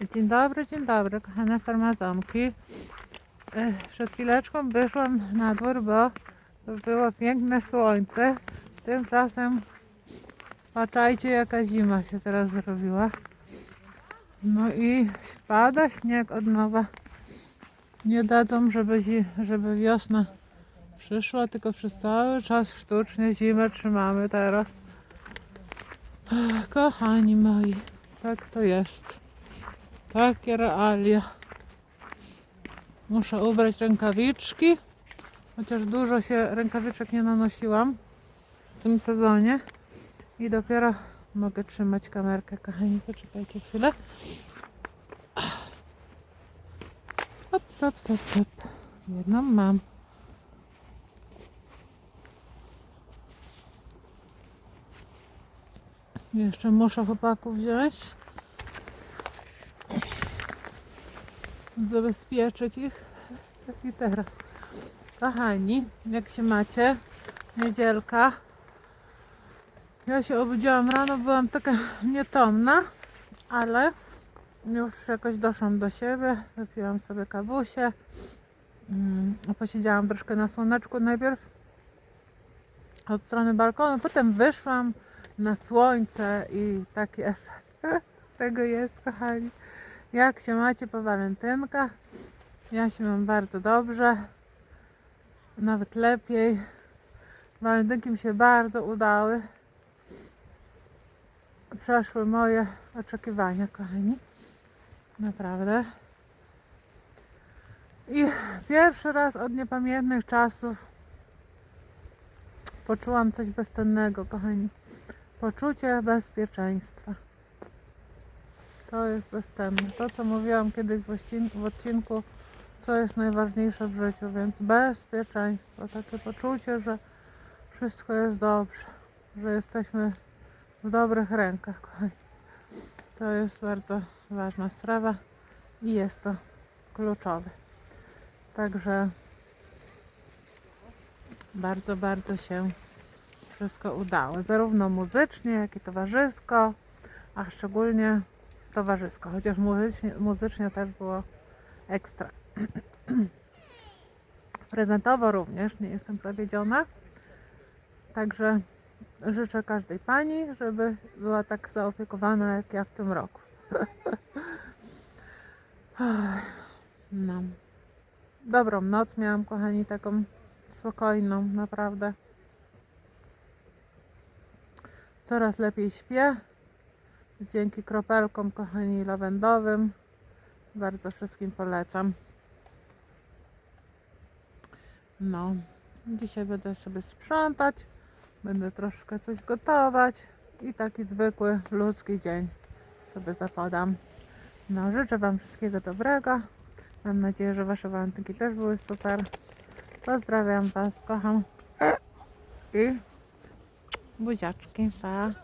Dzień dobry, dzień dobry, kochane farmazonki. Przed chwileczką wyszłam na dwór, bo było piękne słońce. Tymczasem patrzajcie jaka zima się teraz zrobiła. No i spada śnieg od nowa. Nie dadzą, żeby, żeby wiosna przyszła, tylko przez cały czas sztucznie zimę trzymamy teraz. Kochani moi, tak to jest. Takie realia. Muszę ubrać rękawiczki, chociaż dużo się rękawiczek nie nanosiłam w tym sezonie. I dopiero mogę trzymać kamerkę, kochani. Poczekajcie chwilę. Hop, hop, hop. Jedną mam. Jeszcze muszę chłopaków wziąć. Zabezpieczyć ich. Tak i teraz. Kochani, jak się macie? Niedzielka. Ja się obudziłam rano, byłam taka nietomna, ale już jakoś doszłam do siebie. Wypiłam sobie kawusie. Mm, Posiedziałam troszkę na słoneczku najpierw od strony balkonu, potem wyszłam na słońce i taki efekt tego jest, kochani. Jak się macie po walentynkach? Ja się mam bardzo dobrze, nawet lepiej. Walentynki mi się bardzo udały. Przeszły moje oczekiwania, kochani. Naprawdę. I pierwszy raz od niepamiętnych czasów poczułam coś bezcennego, kochani. Poczucie bezpieczeństwa. To jest bezcenne. To, co mówiłam kiedyś w odcinku, co jest najważniejsze w życiu, więc bezpieczeństwo. Takie poczucie, że wszystko jest dobrze, że jesteśmy w dobrych rękach, kochani. To jest bardzo ważna sprawa i jest to kluczowe. Także bardzo, bardzo się wszystko udało. Zarówno muzycznie, jak i towarzysko, a szczególnie towarzysko, chociaż muzycznie, muzycznie też było ekstra. Prezentowo również nie jestem zawiedziona. Także życzę każdej pani, żeby była tak zaopiekowana jak ja w tym roku. No. Dobrą noc miałam, kochani, taką spokojną, naprawdę. Coraz lepiej śpię. Dzięki kropelkom, kochani, lawendowym. Bardzo wszystkim polecam. No, dzisiaj będę sobie sprzątać, będę troszkę coś gotować i taki zwykły ludzki dzień sobie zapodam. No, życzę Wam wszystkiego dobrego. Mam nadzieję, że Wasze walentynki też były super. Pozdrawiam Was, kocham i buziaczki, pa.